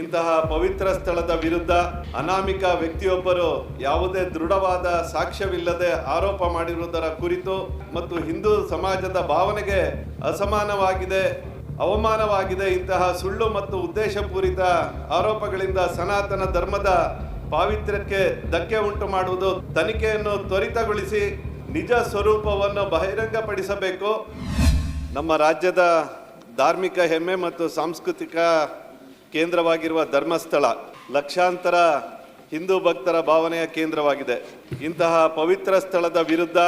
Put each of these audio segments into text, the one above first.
ಇಂತಹ ಪವಿತ್ರ ಸ್ಥಳದ ವಿರುದ್ಧ ಅನಾಮಿಕ ವ್ಯಕ್ತಿಯೊಬ್ಬರು ಯಾವುದೇ ದೃಢವಾದ ಸಾಕ್ಷ್ಯವಿಲ್ಲದೆ ಆರೋಪ ಮಾಡಿರುವುದರ ಕುರಿತು ಮತ್ತು ಹಿಂದೂ ಸಮಾಜದ ಭಾವನೆಗೆ ಅಸಮಾನವಾಗಿದೆ, ಅವಮಾನವಾಗಿದೆ ಇಂತಹ ಸುಳ್ಳು ಮತ್ತು ಉದ್ದೇಶಪೂರಿತ ಆರೋಪಗಳಿಂದ ಸನಾತನ ಧರ್ಮದ ಪಾವಿತ್ರ್ಯಕ್ಕೆ ಧಕ್ಕೆ ಉಂಟು ಮಾಡುವುದು ತನಿಖೆಯನ್ನು ತ್ವರಿತಗೊಳಿಸಿ ನಿಜ ಸ್ವರೂಪವನ್ನು ಬಹಿರಂಗಪಡಿಸಬೇಕು. ನಮ್ಮ ರಾಜ್ಯದ ಧಾರ್ಮಿಕ ಹೆಮ್ಮೆ ಮತ್ತು ಸಾಂಸ್ಕೃತಿಕ ಕೇಂದ್ರವಾಗಿರುವ ಧರ್ಮಸ್ಥಳ ಲಕ್ಷಾಂತರ ಹಿಂದೂ ಭಕ್ತರ ಭಾವನೆಯ ಕೇಂದ್ರವಾಗಿದೆ. ಇಂತಹ ಪವಿತ್ರ ಸ್ಥಳದ ವಿರುದ್ಧ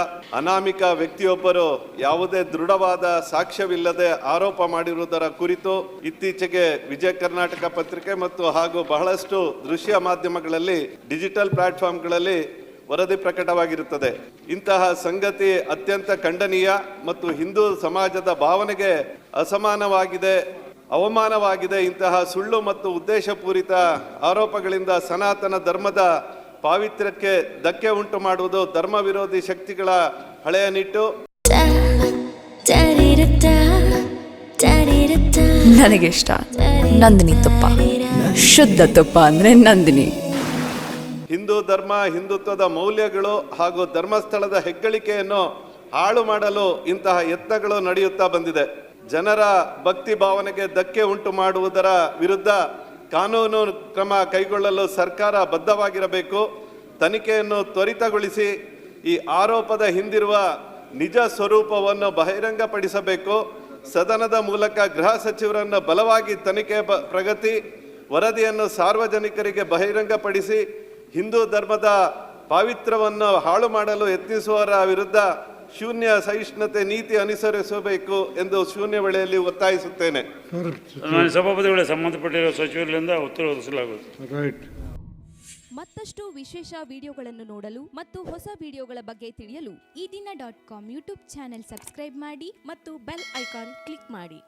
ಅನಾಮಿಕ ವ್ಯಕ್ತಿಯೊಬ್ಬರು ಯಾವುದೇ ದೃಢವಾದ ಸಾಕ್ಷ್ಯವಿಲ್ಲದೆ ಆರೋಪ ಮಾಡಿರುವುದರ ಕುರಿತು ಇತ್ತೀಚೆಗೆ ವಿಜಯ ಕರ್ನಾಟಕ ಪತ್ರಿಕೆ ಮತ್ತು ಹಾಗೂ ಬಹಳಷ್ಟು ದೃಶ್ಯ ಮಾಧ್ಯಮಗಳಲ್ಲಿ, ಡಿಜಿಟಲ್ ಪ್ಲಾಟ್ಫಾರ್ಮ್ಗಳಲ್ಲಿ ವರದಿ ಪ್ರಕಟವಾಗಿರುತ್ತದೆ. ಇಂತಹ ಸಂಗತಿ ಅತ್ಯಂತ ಖಂಡನೀಯ ಮತ್ತು ಹಿಂದೂ ಸಮಾಜದ ಭಾವನೆಗೆ ಅಸಮಾನವಾಗಿದೆ ಅವಮಾನವಾಗಿದೆ. ಇಂತಹ ಸುಳ್ಳು ಮತ್ತು ಉದ್ದೇಶಪೂರಿತ ಆರೋಪಗಳಿಂದ ಸನಾತನ ಧರ್ಮದ ಪಾವಿತ್ರ್ಯಕ್ಕೆ ಧಕ್ಕೆ ಉಂಟು ಮಾಡುವುದು ಧರ್ಮ ವಿರೋಧಿ ಶಕ್ತಿಗಳ ಹಳೆಯ ನಿಟ್ಟು. ನನಗೆ ಇಷ್ಟ ನಂದಿನಿ ತುಪ್ಪ. ಶುದ್ಧ ತುಪ್ಪ ಅಂದ್ರೆ ನಂದಿನಿ. ಹಿಂದೂ ಧರ್ಮ ಹಿಂದುತ್ವದ ಮೌಲ್ಯಗಳು ಹಾಗೂ ಧರ್ಮಸ್ಥಳದ ಹೆಗ್ಗಳಿಕೆಯನ್ನು ಹಾಳು ಮಾಡಲು ಇಂತಹ ಯತ್ನಗಳು ನಡೆಯುತ್ತಾ ಬಂದಿದೆ. ಜನರ ಭಕ್ತಿ ಭಾವನೆಗೆ ಧಕ್ಕೆ ಉಂಟು ಮಾಡುವುದರ ವಿರುದ್ಧ ಕಾನೂನು ಕ್ರಮ ಕೈಗೊಳ್ಳಲು ಸರ್ಕಾರ ಬದ್ಧವಾಗಿರಬೇಕು. ತನಿಖೆಯನ್ನು ತ್ವರಿತಗೊಳಿಸಿ ಈ ಆರೋಪದ ಹಿಂದಿರುವ ನಿಜ ಸ್ವರೂಪವನ್ನು ಬಹಿರಂಗಪಡಿಸಬೇಕು. ಸದನದ ಮೂಲಕ ಗೃಹ ಸಚಿವರನ್ನು ಬಲವಾಗಿ ತನಿಖೆ ಪ್ರಗತಿ, ವರದಿಯನ್ನು ಸಾರ್ವಜನಿಕರಿಗೆ ಬಹಿರಂಗಪಡಿಸಿ ಹಿಂದೂ ಧರ್ಮದ ಪಾವಿತ್ರವನ್ನು ಹಾಳು ಮಾಡಲು ಯತ್ನಿಸುವವರ ವಿರುದ್ಧ ಶೂನ್ಯ ಸಹಿಷ್ಣುತೆ ನೀತಿ ಅನುಸರಿಸಬೇಕು ಎಂದು ಶೂನ್ಯ ವೇಳೆಯಲ್ಲಿ ಒತ್ತಾಯಿಸುತ್ತೇನೆ. ಸಭಾಪತಿಗಳ ಸಂಬಂಧಪಟ್ಟಿರುವ ಸಚಿವರಿಂದ ಉತ್ತರ ಒದಗಿಸಲಾಗುವುದು ರೈಟ್ ಮತ್ತಷ್ಟು ವಿಶೇಷ ವಿಡಿಯೋಗಳನ್ನು ನೋಡಲು ಮತ್ತು ಹೊಸ ವಿಡಿಯೋಗಳ ಬಗ್ಗೆ ತಿಳಿಯಲು ಈ ದಿನ dot com YouTube channel subscribe ಮಾಡಿ ಮತ್ತು ಬೆಲ್ ಐಕಾನ್ ಕ್ಲಿಕ್ ಮಾಡಿ.